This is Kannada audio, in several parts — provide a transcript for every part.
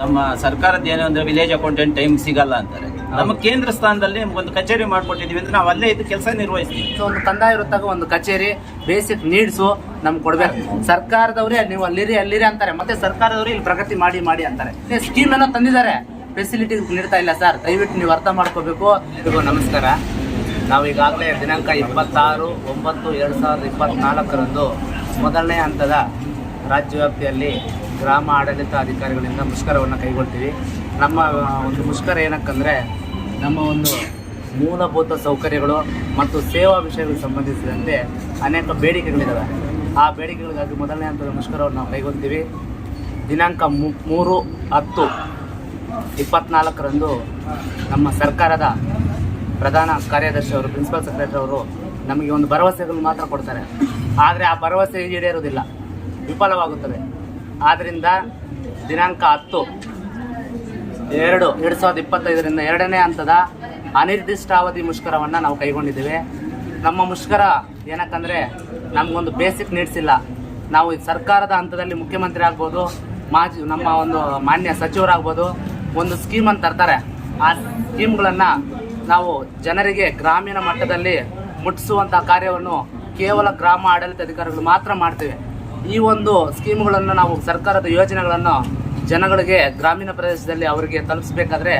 ನಮ್ಮ ಸರ್ಕಾರದ ಏನು ಅಂದ್ರೆ ವಿಲೇಜ್ ಅಕೌಂಟೆಂಟ್ ಟೈಮ್ ಸಿಗಲ್ಲ ಅಂತಾರೆ. ನಮ್ಮ ಕೇಂದ್ರ ಸ್ಥಾನದಲ್ಲಿ ಒಂದು ಕಚೇರಿ ಮಾಡ್ಕೊಟ್ಟಿದೀವಿ ಅಂದ್ರೆ ನಾವು ಅಲ್ಲೇ ಇದು ಕೆಲಸ ನಿರ್ವಹಿಸ್ತೀವಿ. ಸೊ ಒಂದು ಕಂದಾಯ ವೃತ್ತಾಗ ಒಂದು ಕಚೇರಿ ಬೇಸಿಕ್ ನೀಡ್ಸು ನಮ್ಗೆ ಕೊಡ್ಬೇಕು. ಸರ್ಕಾರದವರೇ ನೀವು ಅಲ್ಲಿರಿ ಅಲ್ಲಿರಿ ಅಂತಾರೆ. ಮತ್ತೆ ಸರ್ಕಾರದವರು ಇಲ್ಲಿ ಪ್ರಗತಿ ಮಾಡಿ ಮಾಡಿ ಅಂತಾರೆ. ಸ್ಕೀಮ್ ಏನೋ ತಂದಿದ್ದಾರೆ. ಫೆಸಿಲಿಟಿ ನೀಡ್ತಾ ಇಲ್ಲ ಸರ್ ದಯವಿಟ್ಟು ನೀವು ಅರ್ಥ ಮಾಡ್ಕೋಬೇಕು. ಇದು ನಮಸ್ಕಾರ. ನಾವು ಈಗಾಗಲೇ ದಿನಾಂಕ ಇಪ್ಪತ್ತಾರು ಒಂಬತ್ತು ಎರಡು ಸಾವಿರದ ಇಪ್ಪತ್ನಾಲ್ಕರಂದು ಮೊದಲನೇ ಹಂತದ ರಾಜ್ಯವ್ಯಾಪ್ತಿಯಲ್ಲಿ ಗ್ರಾಮ ಆಡಳಿತ ಅಧಿಕಾರಿಗಳಿಂದ ಮುಷ್ಕರವನ್ನು ಕೈಗೊಳ್ತೀವಿ. ನಮ್ಮ ಒಂದು ಮುಷ್ಕರ ಏನಕ್ಕಂದರೆ ನಮ್ಮ ಒಂದು ಮೂಲಭೂತ ಸೌಕರ್ಯಗಳು ಮತ್ತು ಸೇವಾ ವಿಷಯಗಳಿಗೆ ಸಂಬಂಧಿಸಿದಂತೆ ಅನೇಕ ಬೇಡಿಕೆಗಳಿದ್ದಾವೆ ಆ ಬೇಡಿಕೆಗಳಿಗಾಗಿ ಮೊದಲನೇ ಹಂತದ ಮುಷ್ಕರವನ್ನು ನಾವು ಕೈಗೊಳ್ತೀವಿ. ದಿನಾಂಕ ಮೂರು ಹತ್ತು ಇಪ್ಪತ್ನಾಲ್ಕರಂದು ನಮ್ಮ ಸರ್ಕಾರದ ಪ್ರಧಾನ ಕಾರ್ಯದರ್ಶಿ ಅವರು, ಪ್ರಿನ್ಸಿಪಲ್ ಸೆಕ್ರೆಟರಿ ಅವರು ನಮಗೆ ಒಂದು ಭರವಸೆಗಳು ಮಾತ್ರ ಕೊಡ್ತಾರೆ. ಆದರೆ ಆ ಭರವಸೆ ಈಡೇರೋದಿಲ್ಲ ವಿಫಲವಾಗುತ್ತದೆ. ಆದ್ದರಿಂದ ದಿನಾಂಕ ಹತ್ತು, ಎರಡು ಎರಡು ಸಾವಿರದ ಇಪ್ಪತ್ತೈದರಿಂದ ಎರಡನೇ ಹಂತದ ಅನಿರ್ದಿಷ್ಟಾವಧಿ ಮುಷ್ಕರವನ್ನು ನಾವು ಕೈಗೊಂಡಿದ್ದೇವೆ. ನಮ್ಮ ಮುಷ್ಕರ ಏನಕ್ಕಂದರೆ ನಮಗೊಂದು ಬೇಸಿಕ್ ನೀಡ್ಸ್ ಇಲ್ಲ. ನಾವು ಸರ್ಕಾರದ ಹಂತದಲ್ಲಿ ಮುಖ್ಯಮಂತ್ರಿ ಆಗ್ಬೋದು, ಮಾಜಿ ನಮ್ಮ ಒಂದು ಮಾನ್ಯ ಸಚಿವರಾಗ್ಬೋದು, ಒಂದು ಸ್ಕೀಮನ್ನು ತರ್ತಾರೆ. ಆ ಸ್ಕೀಮ್ಗಳನ್ನು ನಾವು ಜನರಿಗೆ ಗ್ರಾಮೀಣ ಮಟ್ಟದಲ್ಲಿ ಮುಟ್ಟಿಸುವಂಥ ಕಾರ್ಯವನ್ನು ಕೇವಲ ಗ್ರಾಮ ಆಡಳಿತ ಅಧಿಕಾರಿಗಳು ಮಾತ್ರ ಮಾಡ್ತೇವೆ. ಈ ಒಂದು ಸ್ಕೀಮ್ಗಳನ್ನು ನಾವು ಸರ್ಕಾರದ ಯೋಜನೆಗಳನ್ನು ಜನಗಳಿಗೆ ಗ್ರಾಮೀಣ ಪ್ರದೇಶದಲ್ಲಿ ಅವರಿಗೆ ತಲುಪಿಸ್ಬೇಕಾದ್ರೆ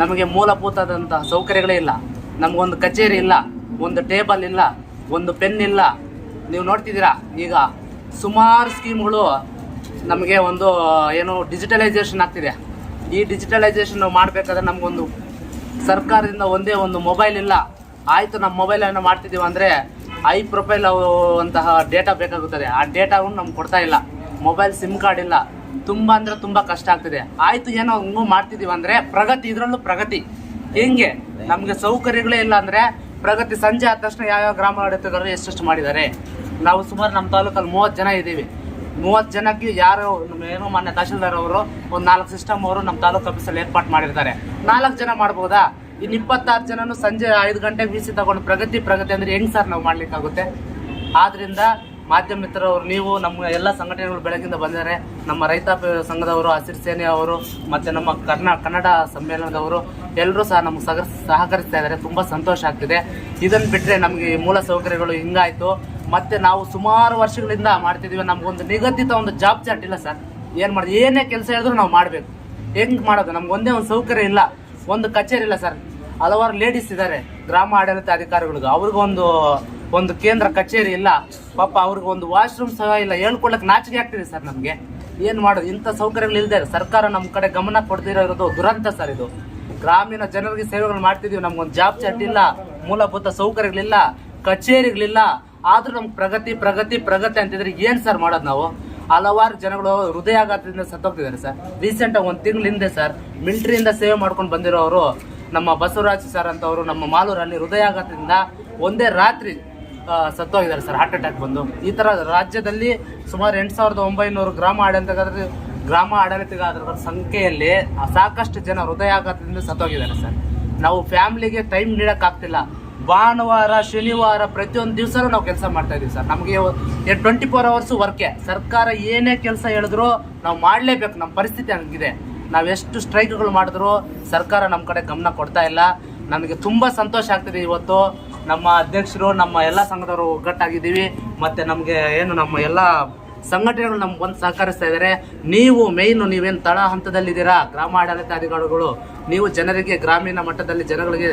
ನಮಗೆ ಮೂಲಭೂತದಂತಹ ಸೌಕರ್ಯಗಳೇ ಇಲ್ಲ. ನಮಗೊಂದು ಕಚೇರಿ ಇಲ್ಲ, ಒಂದು ಟೇಬಲ್ ಇಲ್ಲ, ಒಂದು ಪೆನ್ ಇಲ್ಲ. ನೀವು ನೋಡ್ತಿದ್ದೀರಾ, ಈಗ ಸುಮಾರು ಸ್ಕೀಮ್ಗಳು ನಮಗೆ ಒಂದು, ಏನು, ಡಿಜಿಟಲೈಸೇಷನ್ ಆಗ್ತಿದೆ. ಈ ಡಿಜಿಟಲೈಸೇಷನ್ ಮಾಡಬೇಕಾದ್ರೆ ನಮಗೊಂದು ಸರ್ಕಾರದಿಂದ ಒಂದೇ ಒಂದು ಮೊಬೈಲ್ ಇಲ್ಲ. ಆಯಿತು, ನಮ್ಮ ಮೊಬೈಲನ್ನು ಮಾಡ್ತಿದ್ದೀವಿ ಅಂದರೆ ಐ ಪ್ರೊಫೈಲ್ ಅಂತಹ ಡೇಟಾ ಬೇಕಾಗುತ್ತದೆ. ಆ ಡೇಟಾವನ್ನು ನಮ್ಗೆ ಕೊಡ್ತಾ ಇಲ್ಲ. ಮೊಬೈಲ್ ಸಿಮ್ ಕಾರ್ಡ್ ಇಲ್ಲ. ತುಂಬ ಅಂದರೆ ತುಂಬ ಕಷ್ಟ ಆಗ್ತಿದೆ. ಆಯಿತು, ಏನೋ ಹಂಗೂ ಮಾಡ್ತಿದ್ದೀವಿ ಅಂದರೆ ಪ್ರಗತಿ, ಇದರಲ್ಲೂ ಪ್ರಗತಿ. ಹೆಂಗೆ? ನಮಗೆ ಸೌಕರ್ಯಗಳೇ ಇಲ್ಲ ಅಂದರೆ ಪ್ರಗತಿ ಸಂಜೆ ಆದ ತಕ್ಷಣ ಯಾವ್ಯಾವ ಗ್ರಾಮ ಆಡಳಿತಗಾರರು ಎಷ್ಟೆಷ್ಟು ಮಾಡಿದ್ದಾರೆ. ನಾವು ಸುಮಾರು ನಮ್ಮ ತಾಲೂಕಲ್ಲಿ ಮೂವತ್ತು ಜನ ಇದ್ದೀವಿ. ಮೂವತ್ತು ಜನಕ್ಕೆ ಯಾರು ಏನು ಏನೋ ಮಾನ್ಯ ತಹಶೀಲ್ದಾರ್ ಅವರು ಒಂದು ನಾಲ್ಕು ಸಿಸ್ಟಮ್ ಅವರು ನಮ್ಮ ತಾಲೂಕು ಆಫೀಸಲ್ಲಿ ಏರ್ಪಾಟ್ ಮಾಡಿರ್ತಾರೆ. ನಾಲ್ಕು ಜನ ಮಾಡ್ಬೋದಾ? ಇನ್ನು ಇಪ್ಪತ್ತಾರು ಜನನು ಸಂಜೆ ಐದು ಗಂಟೆಗೆ ಬೀಸಿ ತಗೊಂಡು ಪ್ರಗತಿ ಪ್ರಗತಿ ಅಂದರೆ ಹೆಂಗೆ ಸರ್ ನಾವು ಮಾಡಲಿಕ್ಕಾಗುತ್ತೆ? ಆದ್ದರಿಂದ ಮಾಧ್ಯಮ ಮಿತ್ರರವರು, ನೀವು ನಮ್ಮ ಎಲ್ಲ ಸಂಘಟನೆಗಳು ಬೆಳಗಿಂದ ಬಂದಿದ್ದಾರೆ ನಮ್ಮ ರೈತಾಪಿ ಸಂಘದವರು ಹಸಿರು ಸೇನೆ ಅವರು, ಮತ್ತು ನಮ್ಮ ಕರ್ನಾ ಕನ್ನಡ ಸಮ್ಮೇಳನದವರು ಎಲ್ಲರೂ ಸಹ ನಮ್ಗೆ ಸಹ ಸಹಕರಿಸ್ತಾ ಇದ್ದಾರೆ. ತುಂಬ ಸಂತೋಷ ಆಗ್ತಿದೆ. ಇದನ್ನು ಬಿಟ್ಟರೆ ನಮಗೆ ಮೂಲ ಸೌಕರ್ಯಗಳು ಹಿಂಗಾಯಿತು. ಮತ್ತು ನಾವು ಸುಮಾರು ವರ್ಷಗಳಿಂದ ಮಾಡ್ತಿದ್ದೀವಿ. ನಮಗೊಂದು ನಿಗದಿತ ಒಂದು ಜಾಬ್ ಚಾರ್ಟ್ ಇಲ್ಲ ಸರ್ ಏನು ಮಾಡೋದು? ಏನೇ ಕೆಲಸ ಹೇಳಿದ್ರು ನಾವು ಮಾಡಬೇಕು. ಹೆಂಗ್ ಮಾಡೋದು? ನಮ್ಗೆ ಒಂದೇ ಒಂದು ಸೌಕರ್ಯ ಇಲ್ಲ. ಒಂದು ಕಚೇರಿ ಇಲ್ಲ ಸರ್. ಹಲವಾರು ಲೇಡೀಸ್ ಇದ್ದಾರೆ ಗ್ರಾಮ ಆಡಳಿತ ಅಧಿಕಾರಿಗಳಿಗೆ. ಅವ್ರಿಗೊಂದು, ಒಂದು ಕೇಂದ್ರ ಕಚೇರಿ ಇಲ್ಲ. ಪಾಪ ಅವ್ರಿಗೆ ಒಂದು ವಾಶ್ರೂಮ್ ಸಹ ಇಲ್ಲ. ಹೇಳ್ಕೊಳಕ್ ನಾಚಿಕೆ ಆಗ್ತಿದೆ ಸರ್ ನಮಗೆ. ಏನು ಮಾಡೋದು ಇಂಥ ಸೌಕರ್ಯಗಳು ಇಲ್ಲದೆ ಸರ್ಕಾರ ನಮ್ಮ ಕಡೆ ಗಮನ ಕೊಡ್ತಿರೋದು ದುರಂತ ಸರ್ ಇದು. ಗ್ರಾಮೀಣ ಜನರಿಗೆ ಸೇವೆಗಳು ಮಾಡ್ತಿದೀವಿ ನಮ್ಗೊಂದು ಜಾಬ್ ಚಾಟ್ ಇಲ್ಲ, ಮೂಲಭೂತ ಸೌಕರ್ಯಗಳಿಲ್ಲ, ಕಚೇರಿಗಳಿಲ್ಲ. ಆದ್ರೂ ನಮ್ಗೆ ಪ್ರಗತಿ ಪ್ರಗತಿ ಪ್ರಗತಿ ಅಂತಿದ್ರೆ ಏನು ಸರ್ ಮಾಡೋದು ನಾವು? ಹಲವಾರು ಜನಗಳು ಹೃದಯಾಘಾತದಿಂದ ಸತ್ತೋಗ್ತಿದ್ದಾರೆ ಸರ್ ರೀಸೆಂಟ್ ಆಗಿ ಒಂದು ತಿಂಗಳ ಹಿಂದೆ ಸರ್ ಮಿಲ್ಟ್ರಿಯಿಂದ ಸೇವೆ ಮಾಡ್ಕೊಂಡು ಬಂದಿರೋರು ನಮ್ಮ ಬಸವರಾಜ್ ಸರ್ ಅಂತವರು ನಮ್ಮ ಮಾಲೂರಲ್ಲಿ ಹೃದಯಾಘಾತದಿಂದ ಒಂದೇ ರಾತ್ರಿ ಸತ್ತೋಗಿದ್ದಾರೆ ಸರ್ ಹಾರ್ಟ್ ಅಟ್ಯಾಕ್ ಬಂದು. ಈ ಥರ ರಾಜ್ಯದಲ್ಲಿ ಸುಮಾರು ಎಂಟು ಸಾವಿರದ ಒಂಬೈನೂರು ಗ್ರಾಮ ಆಡಳಿತಗಾರರು, ಗ್ರಾಮ ಆಡಳಿತಗಾರರ ಸಂಖ್ಯೆಯಲ್ಲಿ ಸಾಕಷ್ಟು ಜನ ಹೃದಯಾಘಾತದಿಂದ ಸತ್ತೋಗಿದ್ದಾರೆ ಸರ್ ನಾವು ಫ್ಯಾಮಿಲಿಗೆ ಟೈಮ್ ನೀಡೋಕ್ಕಾಗ್ತಿಲ್ಲ. ಭಾನುವಾರ, ಶನಿವಾರ ಪ್ರತಿಯೊಂದು ದಿವಸನೂ ನಾವು ಕೆಲಸ ಮಾಡ್ತಾ ಇದೀವಿ ಸರ್. ನಮಗೆ ಟ್ವೆಂಟಿ ಫೋರ್ ಅವರ್ಸು ವರ್ಕೆ ಸರ್ಕಾರ ಏನೇ ಕೆಲಸ ಹೇಳಿದ್ರು ನಾವು ಮಾಡಲೇಬೇಕು. ನಮ್ಮ ಪರಿಸ್ಥಿತಿ ಹಂಗಿದೆ. ನಾವು ಎಷ್ಟು ಸ್ಟ್ರೈಕ್ಗಳು ಮಾಡಿದ್ರು ಸರ್ಕಾರ ನಮ್ಮ ಕಡೆ ಗಮನ ಕೊಡ್ತಾ ಇಲ್ಲ. ನನಗೆ ತುಂಬ ಸಂತೋಷ ಆಗ್ತಿದೆ ಇವತ್ತು. ನಮ್ಮ ಅಧ್ಯಕ್ಷರು, ನಮ್ಮ ಎಲ್ಲ ಸಂಘದವರು ಒಗ್ಗಟ್ಟಾಗಿದ್ದೀವಿ. ಮತ್ತು ನಮಗೆ ಏನು ನಮ್ಮ ಎಲ್ಲ ಸಂಘಟನೆಗಳು ನಮ್ಗೆ ಬಂದು ಸಹಕರಿಸ್ತಾ ಇದ್ದಾರೆ ನೀವು ಮೇಯ್ನು ನೀವೇನು ತಳ ಹಂತದಲ್ಲಿದ್ದೀರಾ? ಗ್ರಾಮ ಆಡಳಿತಾಧಿಕಾರಿಗಳು, ನೀವು ಜನರಿಗೆ ಗ್ರಾಮೀಣ ಮಟ್ಟದಲ್ಲಿ ಜನಗಳಿಗೆ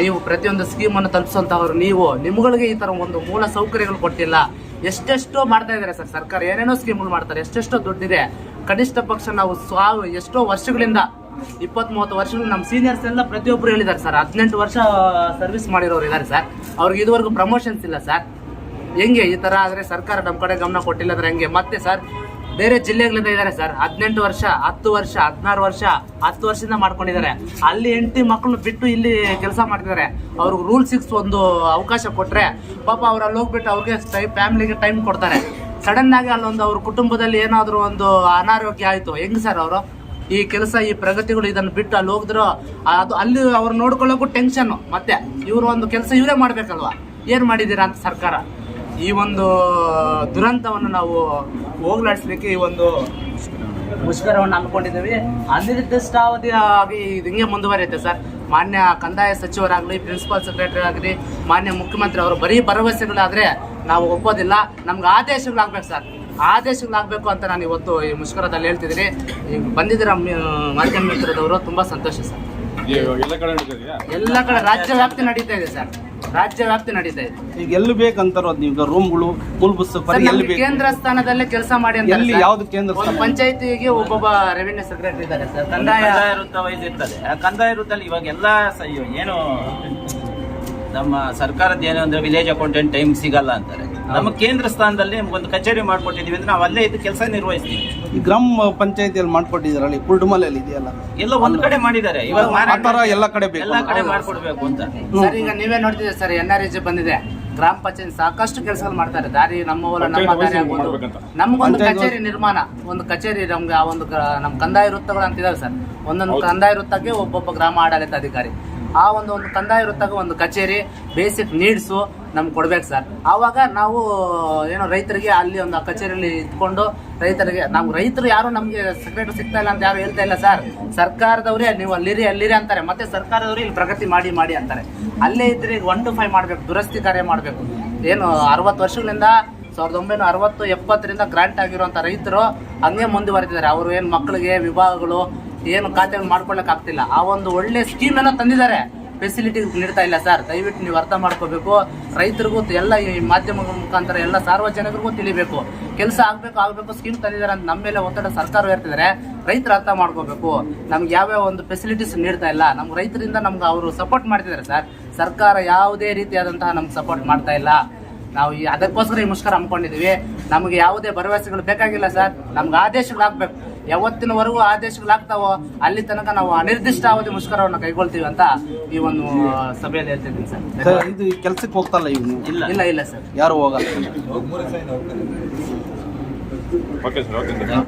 ನೀವು ಪ್ರತಿಯೊಂದು ಸ್ಕೀಮನ್ನು ತಲುಪಿಸುವಂತಹವ್ರು ನೀವು, ನಿಮ್ಗಳಿಗೆ ಈ ಥರ ಒಂದು ಮೂಲ ಸೌಕರ್ಯಗಳು ಕೊಟ್ಟಿಲ್ಲ. ಎಷ್ಟೆಷ್ಟೋ ಮಾಡ್ತಾ ಇದ್ದಾರೆ ಸರ್ ಸರ್ಕಾರ. ಏನೇನೋ ಸ್ಕೀಮ್ಗಳು ಮಾಡ್ತಾರೆ. ಎಷ್ಟೆಷ್ಟೋ ದುಡ್ಡಿದೆ. ಕನಿಷ್ಠ ಪಕ್ಷ ನಾವು ಸ್ವಾವ್ ಎಷ್ಟೋ ವರ್ಷಗಳಿಂದ ಇಪ್ಪತ್ತ್ ಮೂವತ್ತು ವರ್ಷಗಳು ನಮ್ಮ ಸೀನಿಯರ್ಸ್ ಎಲ್ಲ ಪ್ರತಿಯೊಬ್ಬರು ಹೇಳಿದ್ದಾರೆ ಸರ್. ಹದಿನೆಂಟು ವರ್ಷ ಸರ್ವಿಸ್ ಮಾಡಿರೋರು ಇದ್ದಾರೆ ಸರ್. ಅವ್ರಿಗೆ ಇದುವರೆಗೂ ಪ್ರಮೋಷನ್ಸ್ ಇಲ್ಲ ಸರ್. ಹೆಂಗೆ ಈ ತರ ಆದ್ರೆ ಸರ್ಕಾರ ನಮ್ಮ ಕಡೆ ಗಮನ ಕೊಟ್ಟಿಲ್ಲ ಅಂದ್ರೆ ಹೆಂಗೆ? ಮತ್ತೆ ಸರ್, ಬೇರೆ ಜಿಲ್ಲೆಗಳಿಂದ ಇದ್ದಾರೆ ಸರ್. ಹದಿನೆಂಟು ವರ್ಷ, ಹತ್ತು ವರ್ಷ, ಹದಿನಾರು ವರ್ಷ, ಹತ್ತು ವರ್ಷದಿಂದ ಮಾಡ್ಕೊಂಡಿದ್ದಾರೆ. ಅಲ್ಲಿ ಹೆಂಡತಿ ಮಕ್ಕಳು ಬಿಟ್ಟು ಇಲ್ಲಿ ಕೆಲಸ ಮಾಡ್ತಿದ್ದಾರೆ. ಅವ್ರಿಗೆ ರೂಲ್ ಸಿಕ್ಸ್ ಒಂದು ಅವಕಾಶ ಕೊಟ್ಟರೆ ಪಾಪ ಅವ್ರು ಅಲ್ಲಿ ಹೋಗ್ಬಿಟ್ಟು ಅವ್ರಿಗೆ ಫ್ಯಾಮಿಲಿಗೆ ಟೈಮ್ ಕೊಡ್ತಾರೆ. ಸಡನ್ ಆಗಿ ಅಲ್ಲೊಂದು ಅವ್ರ ಕುಟುಂಬದಲ್ಲಿ ಏನಾದರೂ ಒಂದು ಅನಾರೋಗ್ಯ ಆಯ್ತು. ಹೆಂಗ್ ಸರ್ ಅವರು? ಈ ಕೆಲಸ, ಈ ಪ್ರಗತಿಗಳು ಇದನ್ನು ಬಿಟ್ಟು ಅಲ್ಲಿ ಹೋಗಿದ್ರು, ಅದು ಅಲ್ಲಿ ಅವ್ರು ನೋಡ್ಕೊಳ್ಳೋಕ್ಕೂ ಟೆನ್ಷನ್ ಮತ್ತೆ ಇವರು ಒಂದು ಕೆಲಸ ಇವರೇ ಮಾಡ್ಬೇಕಲ್ವಾ? ಏನು ಮಾಡಿದ್ದೀರಾ ಅಂತ ಸರ್ಕಾರ? ಈ ಒಂದು ದುರಂತವನ್ನು ನಾವು ಹೋಗ್ಲಾಡಿಸ್ಲಿಕ್ಕೆ ಈ ಒಂದು ಮುಷ್ಕರವನ್ನು ಹಮ್ಮಿಕೊಂಡಿದ್ದೀವಿ. ಅನಿರ್ದಿಷ್ಟಾವಧಿಯಾಗಿ ಇದು ಹಿಂಗೆ ಮುಂದುವರಿಯುತ್ತೆ ಸರ್. ಮಾನ್ಯ ಕಂದಾಯ ಸಚಿವರಾಗಲಿ ಪ್ರಿನ್ಸಿಪಾಲ್ ಸೆಕ್ರೆಟರಿ ಆಗಲಿ ಮಾನ್ಯ ಮುಖ್ಯಮಂತ್ರಿ ಅವರು ಬರೀ ಭರವಸೆಗಳಾದರೆ ನಾವು ಒಪ್ಪೋದಿಲ್ಲ. ನಮ್ಗೆ ಆದೇಶಗಳಾಗಬೇಕು ಸರ್. ಆದೇಶಗಳಾಗಬೇಕು ಅಂತ ನಾನು ಇವತ್ತು ಈ ಮುಷ್ಕರದಲ್ಲಿ ಹೇಳ್ತಿದ್ದೀನಿ. ಈಗ ಬಂದಿದ್ದೀರ ಮಾಧ್ಯಮ ಮಿತ್ರದವರು ತುಂಬ ಸಂತೋಷ ಸರ್. ಎಲ್ಲ ಕಡೆ ರಾಜ್ಯ ವ್ಯಾಪ್ತಿ ನಡೀತಾ ಇದೆ ಸರ್. ರಾಜ್ಯ ವ್ಯಾಪ್ತಿ ನಡೀತಾ ಇದೆ. ಈಗ ಎಲ್ಲಿ ಬೇಕಂತಾರೋ ಅದ್ ನೀವು ರೂಮ್ಗಳು ಮೂಲಭೂತ ಸರ್, ಸೌಕರ್ಯ ಎಲ್ಲಿ ನಮ್ಗೆ ಬೇಕು. ಕೇಂದ್ರ ಸ್ಥಾನದಲ್ಲೇ ಕೆಲಸ ಮಾಡಿ ಅಂತ ಎಲ್ಲಿ ಯಾವ್ದು ಕೇಂದ್ರ ಒಂದು ಸ್ಥಾನ? ಪಂಚಾಯತಿಗೆ ಒಬ್ಬೊಬ್ಬ ರೆವಿನ್ಯೂ ಸೆಕ್ರೆಟರಿ ಇದ್ದಾರೆ ಸರ್. ಕಂದಾಯ ಕಂದಾಯ ವೃತ್ತ ವೈಸ್ ಇರ್ತದೆ. ಆ ಕಂದಾಯ ವೃತ್ತದಲ್ಲಿ ಇವಾಗ ಎಲ್ಲ ಸಹ ಏನು ನಮ್ಮ ಸರ್ಕಾರದ ಏನು ಅಂದ್ರೆ ವಿಲೇಜ್ ಅಕೌಂಟೆಂಟ್ ಟೈಮ್ ಸಿಗಲ್ಲ ಅಂತಾರೆ. ನಮ್ಮ ಕೇಂದ್ರ ಸ್ಥಾನದಲ್ಲಿ ಒಂದು ಕಚೇರಿ ಮಾಡ್ಕೊಟ್ಟಿದೀವಿ ಅಂದ್ರೆ ನಾವು ಅಲ್ಲೇ ಇದು ಕೆಲಸ ನಿರ್ವಹಿಸ್ತೀವಿ. ಈ ಗ್ರಾಮ ಪಂಚಾಯತಿಯಲ್ಲಿ ಮಾಡ್ಕೊಟ್ಟಿದ್ದಾರೆ ಈ ಕುರ್ಡುಮಲೆಯಲ್ಲಿ ಇದೆಯಲ್ಲ? ಎಲ್ಲ ಒಂದ್ ಕಡೆ ಮಾಡಿದ್ದಾರೆ. ಇವಾಗ ಆ ಎಲ್ಲ ಕಡೆ ಬೇಕು ಎಲ್ಲ ಕಡೆ ಮಾಡ್ಕೊಡ್ಬೇಕು ಅಂತ. ಸರ್ ಈಗ ನೀವೇ ನೋಡ್ತಿದ್ದೀರಾ ಸರ್ ಎನ್ ಆರ್ ಬಂದಿದೆ. ಗ್ರಾಮ ಪಂಚಾಯತ್ ಸಾಕಷ್ಟು ಕೆಲಸಗಳು ಮಾಡ್ತಾರೆ. ದಾರಿ ನಮ್ಮ ಹೊಲ ನಮ್ಮ ದಾರಿ ಆಗ್ಬೋದು. ನಮ್ಗೊಂದು ಕಚೇರಿ ನಿರ್ಮಾಣ ಒಂದು ಕಚೇರಿ ನಮ್ಗೆ ಆ ಒಂದು ನಮ್ ನಮ್ಮ ಕಂದಾಯ ವೃತ್ತಗಳು ಅಂತಿದಾವೆ ಸರ್. ಒಂದೊಂದು ಕಂದಾಯ ವೃತ್ತಕ್ಕೆ ಒಬ್ಬೊಬ್ಬ ಗ್ರಾಮ ಆಡಳಿತ ಅಧಿಕಾರಿ. ಆ ಒಂದು ಒಂದು ಕಂದಾಯ ವೃತ್ತಕ್ಕೆ ಒಂದು ಕಚೇರಿ ಬೇಸಿಕ್ ನೀಡ್ಸು ನಮ್ಗೆ ಕೊಡ್ಬೇಕು ಸರ್ ಆವಾಗ ನಾವು, ಏನೋ ರೈತರಿಗೆ ಅಲ್ಲಿ ಒಂದು ಕಚೇರಿಯಲ್ಲಿ ಇದ್ಕೊಂಡು ರೈತರಿಗೆ, ನಾವು ರೈತರು ಯಾರು ನಮಗೆ ಸೆಕ್ರೆಟರಿ ಸಿಗ್ತಾ ಇಲ್ಲ ಅಂತ ಯಾರು ಹೇಳ್ತಾ ಇಲ್ಲ ಸರ್ ಸರ್ಕಾರದವರೇ, ನೀವು ಅಲ್ಲಿರಿ ಅಲ್ಲಿರಿ ಅಂತಾರೆ. ಮತ್ತೆ ಸರ್ಕಾರದವರು ಇಲ್ಲಿ ಪ್ರಗತಿ ಮಾಡಿ ಮಾಡಿ ಅಂತಾರೆ. ಅಲ್ಲೇ ಇದ್ರೆ ಒನ್ ಟು ಫೈವ್ ಮಾಡಬೇಕು, ದುರಸ್ತಿ ಕಾರ್ಯ ಮಾಡಬೇಕು. ಏನು, ಅರವತ್ತು ವರ್ಷಗಳಿಂದ ಸಾವಿರದ ಒಂಬೈನೂರ ಅರವತ್ತು ಎಪ್ಪತ್ತರಿಂದ ಗ್ರಾಂಟ್ ಆಗಿರುವಂಥ ರೈತರು ಹಂಗೆ ಮುಂದುವರೆದಿದ್ದಾರೆ. ಅವರು ಏನು ಮಕ್ಕಳಿಗೆ ವಿಭಾಗಗಳು ಏನು ಖಾತೆ ಮಾಡ್ಕೊಳಕ್ ಆಗ್ತಿಲ್ಲ. ಆ ಒಂದು ಒಳ್ಳೆ ಸ್ಕೀಮ್ ಏನೋ ತಂದಿದ್ದಾರೆ. ಫೆಸಿಲಿಟಿ ನೀಡ್ತಾ ಇಲ್ಲ ಸರ್ ದಯವಿಟ್ಟು ನೀವು ಅರ್ಥ ಮಾಡ್ಕೋಬೇಕು. ರೈತರಿಗೂ ಎಲ್ಲ ಈ ಮಾಧ್ಯಮಗಳ ಮುಖಾಂತರ ಎಲ್ಲ ಸಾರ್ವಜನಿಕರಿಗೂ ತಿಳಿಬೇಕು. ಕೆಲಸ ಆಗಬೇಕು, ಆಗ್ಬೇಕು ಸ್ಕೀಮ್ ತಂದಿದ್ದಾರೆ ಅಂತ ನಮ್ಮ ಮೇಲೆ ಒತ್ತಡ ಸರ್ಕಾರ ಇರ್ತಿದ್ರೆ ರೈತರು ಅರ್ಥ ಮಾಡ್ಕೋಬೇಕು. ನಮ್ಗೆ ಯಾವ್ಯಾವ ಒಂದು ಫೆಸಿಲಿಟೀಸ್ ನೀಡ್ತಾ ಇಲ್ಲ. ನಮ್ಮ ರೈತರಿಂದ ನಮ್ಗೆ ಅವರು ಸಪೋರ್ಟ್ ಮಾಡ್ತಿದ್ದಾರೆ ಸರ್ ಸರ್ಕಾರ ಯಾವುದೇ ರೀತಿಯಾದಂತಹ ನಮ್ಗೆ ಸಪೋರ್ಟ್ ಮಾಡ್ತಾ ಇಲ್ಲ. ನಾವು ಈ ಅದಕ್ಕೋಸ್ಕರ ಈ ಮುಷ್ಕರ ಹಮ್ಮಿಕೊಂಡಿದ್ದೀವಿ. ನಮಗೆ ಯಾವುದೇ ಭರವಸೆಗಳು ಬೇಕಾಗಿಲ್ಲ ಸರ್ ನಮ್ಗೆ ಆದೇಶಗಳಾಗಬೇಕು. ಯಾವತ್ತಿನವರೆಗೂ ಆದೇಶಗಳಾಗ್ತಾವೋ ಅಲ್ಲಿ ತನಕ ನಾವು ಅನಿರ್ದಿಷ್ಟ ಅವಧಿ ಮುಷ್ಕರವನ್ನು ಕೈಗೊಳ್ತೀವಿ ಅಂತ ಈ ಒಂದು ಸಭೆಯಲ್ಲಿ ಹೇಳ್ತಿದ್ದೀನಿ ಸರ್. ಸರ್, ಇದು ಕೆಲ್ಸಕ್ಕೆ ಹೋಗ್ತಲ್ಲ ಇವ್ನು ಇಲ್ಲ ಇಲ್ಲ ಇಲ್ಲ ಸರ್. ಯಾರು ಹೋಗಲ್ಲ? Okay sir okay sir